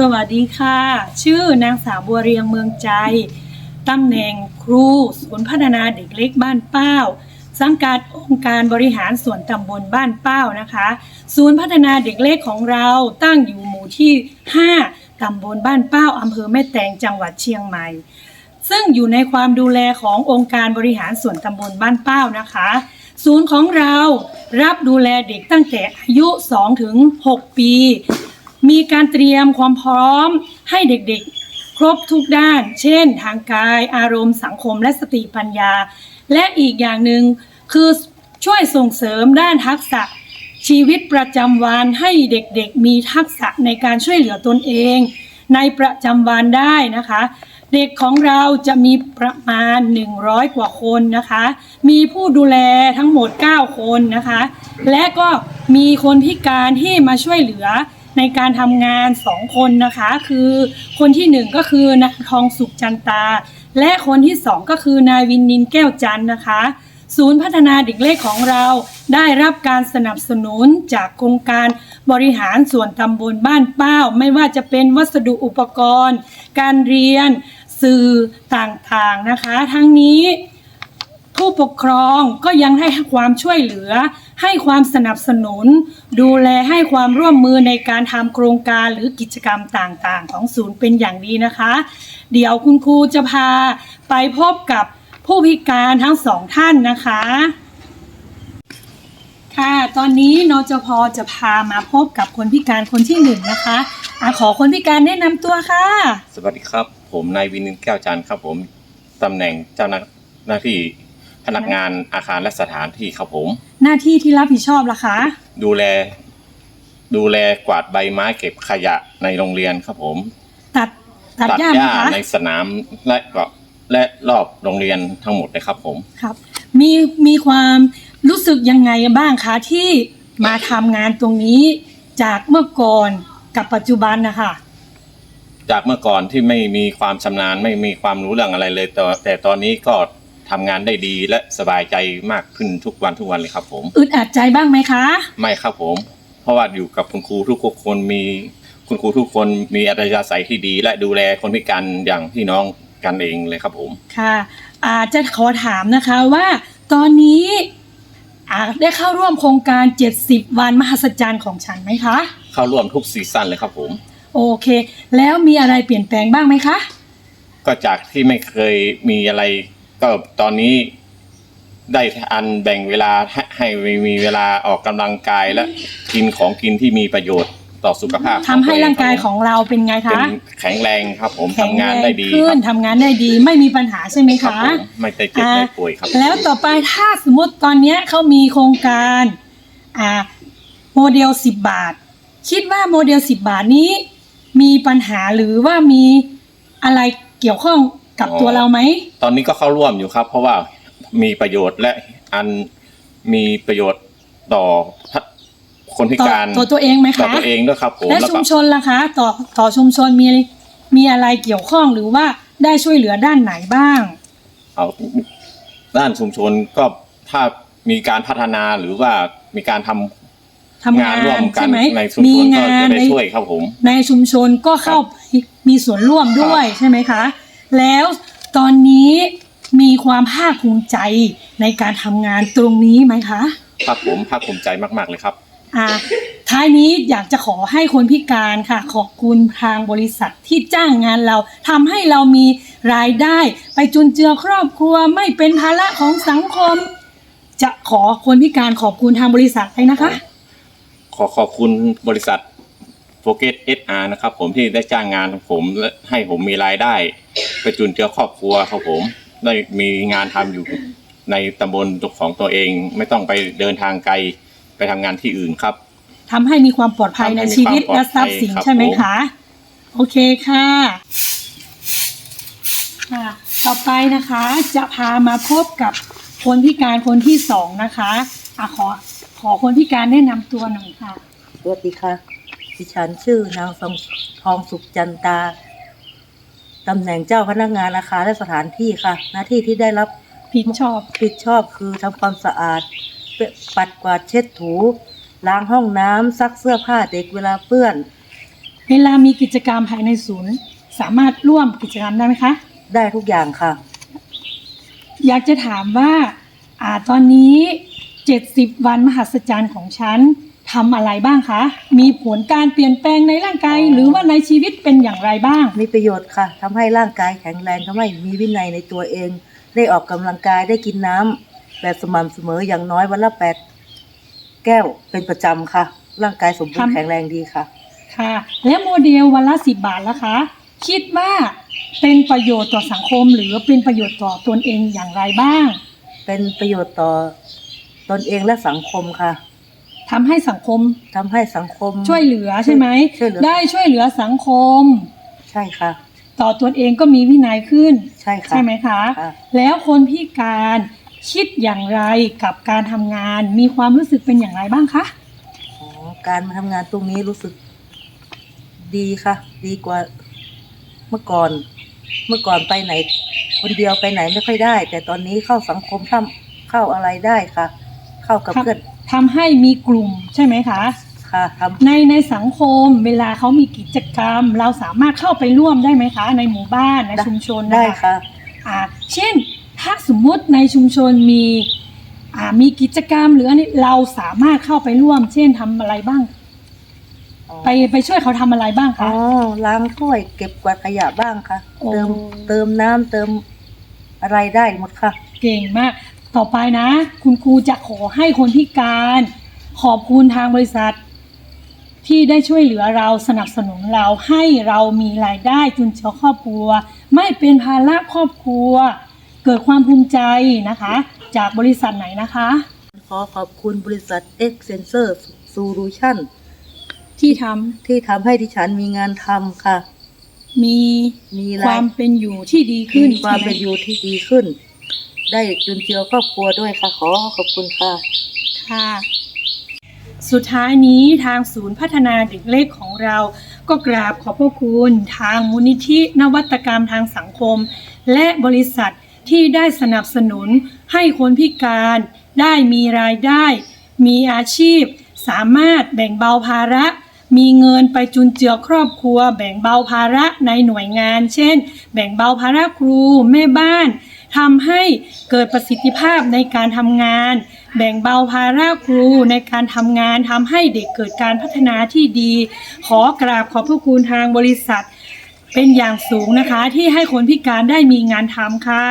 สวัสดีค่ะ ชื่อนางสาวบัวเรียงเมืองใจ ตำแหน่งครูศูนย์พัฒนาเด็กเล็กบ้านเป้า สังกัดองค์การบริหารส่วนตำบลบ้านเป้านะคะ ศูนย์พัฒนาเด็กเล็กของเราตั้งอยู่หมู่ที่ 5 ตำบลบ้านเป้าอำเภอแม่แตงจังหวัดเชียงใหม่ ซึ่งอยู่ในความดูแลขององค์การบริหารส่วนตำบลบ้านเป้านะคะ ศูนย์ของเรารับดูแลเด็กตั้งแต่อายุ 2 ถึง 6 ปี มีการเตรียมความพร้อมให้เด็กๆ ครบทุกด้าน เช่น ทางกาย อารมณ์ สังคม และสติปัญญา และอีกอย่างหนึ่งคือช่วยส่งเสริมด้านทักษะ ชีวิตประจำวันให้เด็กๆ มีทักษะในการช่วยเหลือตนเอง ในประจำวันได้นะคะ เด็กของเราจะมีประมาณ 100 กว่าคนนะคะ มีผู้ดูแลทั้งหมด 9 คนนะคะ และก็มีคนพิการที่มาช่วยเหลือ ในการทำงาน2คนนะคะ คือคนที่1ก็คือนางทองสุขจันตา และคนที่2ก็คือนายวินนินแก้วจันนะคะ ศูนย์พัฒนาเด็กเล็กของเราได้รับการสนับสนุนจากโครงการบริหารส่วนตำบลบ้านเป้า ไม่ว่าจะเป็นวัสดุอุปกรณ์ การเรียนสื่อต่างๆนะคะ ทั้งนี้ ผู้ปกครองก็ยังให้ความช่วยเหลือ ให้ความสนับสนุน ดูแลให้ความร่วมมือในการทำโครงการหรือกิจกรรมต่างๆ ของศูนย์เป็นอย่างดีนะคะ เดี๋ยวคุณครูจะพาไปพบกับผู้พิการทั้งสองท่านนะคะ ค่ะ ตอนนี้นจพจะพามาพบกับคนพิการคนที่หนึ่งนะคะอะขอคนพิการแนะนำตัวค่ะ สวัสดีครับ ผมนายวินินแก้วจันทร์ครับผมตำแหน่งเจ้าหน้าหน้าที่ พนักงานอาคารและสถานที่ครับผม หน้าที่ที่รับผิดชอบล่ะคะ ดูแล ดูแลกวาดใบไม้เก็บขยะในโรงเรียนครับผมตัดตัดหญ้าไหมคะในสนามและก็และรอบโรงเรียนทั้งหมดเลยครับผมครับ มีมีความรู้สึกยังไงบ้างคะที่มาทำงานตรงนี้จากเมื่อก่อนกับปัจจุบันนะคะจากเมื่อก่อนที่ไม่มีความชำนาญไม่มีความรู้เรื่องอะไรเลยแต่แต่ตอนนี้ก็ ทำงานได้ดีและสบายใจมากขึ้นทุกวันทุกวันเลยครับ ผมอึดอัดใจบ้างไหมคะ ไม่ครับผม เพราะว่าอยู่กับคุณครูทุกคนมี คุณครูทุกคนมีอัธยาศัยที่ดี และดูแลคนพิการอย่างพี่น้องกันเองเลยครับผม ค่ะ อาจจะขอถามนะคะว่าตอนนี้อาได้เข้าร่วมโครงการ 70 วันมหัศจรรย์ของฉันไหมคะ เข้าร่วมทุกซีซั่นเลยครับผม โอเค แล้วมีอะไรเปลี่ยนแปลงบ้างไหมคะ ก็จากที่ไม่เคยมีอะไร ก็ตอนนี้ได้อันแบ่งเวลาให้ให้มีเวลาออกกำลังกายและกินของกินที่มีประโยชน์ต่อสุขภาพทำให้ตัวเร่างกายของเราเป็นไงเป็นคะแข็งแรงครับ ผมแข็ทำงานได้ดีขึ้คนรับทำงานได้ดีไม่มีปัญหาใช่ไหมครับคะผมไม่ได้เจ็บไม่ป่วยครับ แล้วต่อไปถ้าสมมติตอนเนี้ยเขามีโครงการอ่าโมเดล10บาท คิดว่าโมเดล10บาทนี้ มีปัญหาหรือว่ามีอะไรเกี่ยวข้อง กับอ๋อตัวเราไหม ตอนนี้ก็เข้าร่วมอยู่ครับ เพราะว่ามีประโยชน์และอันมีประโยชน์ต่อคนพิต่อการตัวตัวเองไหมต่อคะตัวเองด้วยครับผมและแล้วชุก็มชนล่ะคะ ต่อต่อชุมชนมีมีอะไรเกี่ยวข้องหรือว่าได้ช่วยเหลือด้านไหนบ้าง เอาด้านชุมชนก็ถ้ามีการพัฒนาหรือว่ามีการทำทำงางานนร่วมกัใช่นไหมในชุมมีชนก็งาจะนได้ในช่วยครับผม ในชุมชนก็เข้าไปมีส่วนร่วมด้วยใช่ไหมคะ แล้วตอนนี้มีความภาคภูมิใจในการทำงานตรงนี้ไหมคะภาคผมภาคภูมิใจมากๆเลยครับ อ่าท้ายนี้อยากจะขอให้คนพิการค่ะ ขอบคุณทางบริษัทที่จ้างงานเราทำให้เรามีรายได้ ไปจุนเจือครอบครัวไม่เป็นภาระของสังคม จะขอคนพิการขอบคุณทางบริษัทเลยนะคะ ขอขอบคุณบริษัทโฟเกตเอสอาร์นะครับผมที่ได้จ้างงานผมและให้ผมมีรายได้ ไปจุนเจือครอบครัวครับผม ได้มีงานทำอยู่ในตำบลของตัวเอง ไม่ต้องไปเดินทางไกลไปทำงานที่อื่นครับ ทำให้มีความปลอดภัยในทำให้มีชีวิตความปลอและดภัยทรัพย์สินครับ ใช่ไหมผมคะ โอเคค่ะ ค่ะ ต่อไปนะคะจะพามาพบกับคนพิการคนที่สองนะคะอะขอขอคนพิการแนะนำตัวหน่อยค่ะ สวัสดีค่ะ ดิฉันชื่อนางทองทองสุขจันตา ตำแหน่งเจ้าพนักงานอาคารและสถานที่ค่ะ หน้าที่ที่ได้รับผิดชอบผิดชอบคือทำความสะอาดเปปัดกวาดเช็ดถู ล้างห้องน้ำซักเสื้อผ้าเด็กเวลาเปื้อน เวลามีกิจกรรมภายในศูนย์ สามารถร่วมกิจกรรมได้ไหมคะ ได้ทุกอย่างค่ะ อยากจะถามว่าอ่าตอนนี้ 70 วันมหัศจรรย์ของฉัน ทำอะไรบ้างคะ มีผลการเปลี่ยนแปลงในร่างกายอ๋อหรือว่าในชีวิตเป็นอย่างไรบ้าง มีประโยชน์ค่ะทำให้ร่างกายแข็งแรงทำให้มีวินัยในตัวเอง ได้ออกกำลังกายได้กินน้ำแบบสม่ำเสมออย่างน้อยวันละแปดแก้วเป็นประจำค่ะ ร่างกายสมบูรณ์ทำ แข็งแรงดีค่ะ ค่ะ และโมเดลวันละสิบบาทละคะ คิดว่าเป็นประโยชน์ต่อสังคม หรือเป็นประโยชน์ต่อตนเองอย่างไรบ้าง เป็นประโยชน์ต่อตนเองและสังคมค่ะ ทำให้สังคมทำให้สังคม ช่วยเหลือใช่ไหมช่วยเหลือ ได้ช่วยเหลือสังคม ใช่ค่ะ ต่อตนเองก็มีวินัยขึ้น ใช่ค่ะ ใช่ไหมคะ ค่ะ แล้วคนพิการคิดอย่างไรกับการทำงาน มีความรู้สึกเป็นอย่างไรบ้างคะ อ๋อการมาทำงานตรงนี้รู้สึก ดีค่ะ ดีกว่าเมื่อก่อน เมื่อก่อนไปไหน คนเดียวไปไหนไม่ค่อยได้ แต่ตอนนี้เข้าสังคมทำเข้าอะไรได้ค่ะ เข้ากับครับ เพื่อน ทำให้มีกลุ่มใช่ไหมคะ ค่ะทำในในสังคมเวลาเขามีกิจกรรม เราสามารถเข้าไปร่วมได้ไหมคะ ในหมู่บ้านในชุมชนได้นค่ะ อ่าเช่น ถ้าสมมุติในชุมชนมีอ่ามีกิจกรรมหรืออันนี้เราสามารถเข้าไปร่วม เช่นทำอะไรบ้าง ไปไปช่วยเขาทำอะไรบ้างอ๋อคะล้างถ้วยเก็บกวาดขยะบ้างค่ะ โอ้ เติมเติมน้ำเติมอะไรได้หมดค่ะ เก่งมาก ต่อไปนะ คุณครูจะขอให้คนพิการขอบคุณทางบริษัท ที่ได้ช่วยเหลือเราสนับสนุนเราให้เรามีรายได้จุนเจือครอบครัว ไม่เป็นภาระครอบครัว เกิดความภูมิใจนะคะ จากบริษัทไหนนะคะ ขอขอบคุณบริษัท X Sensor Solution ที่ทที่ทำให้ดิฉันมีงานทำค่ะำมีมีความเป็นอยู่ที่ดีขึ้นมีความใช่ไหเป็นอยู่ที่ดีขึ้น ได้จุนเจือครอบครัวด้วยค่ะ ขอขอบคุณค่ะ ค่ะ สุดท้ายนี้ทางศูนย์พัฒนาเด็กเล็กของเรา ก็กราบขอบพระคุณ ทางมูลนิธินวัตกรรมทางสังคม และบริษัทที่ได้สนับสนุนให้คนพิการได้มีรายได้ มีอาชีพ สามารถแบ่งเบาภาระมีเงินไปจุนเจือครอบครัว แบ่งเบาภาระในหน่วยงาน เช่น แบ่งเบาภาระครู แม่บ้าน ทำให้เกิดประสิทธิภาพในการทำงาน แบ่งเบาภาระครูในการทำงานทำให้เด็กเกิดการพัฒนาที่ดี ขอกราบขอบพระคุณทางบริษัท เป็นอย่างสูงนะคะที่ให้คนพิการได้มีงานทำค่ะ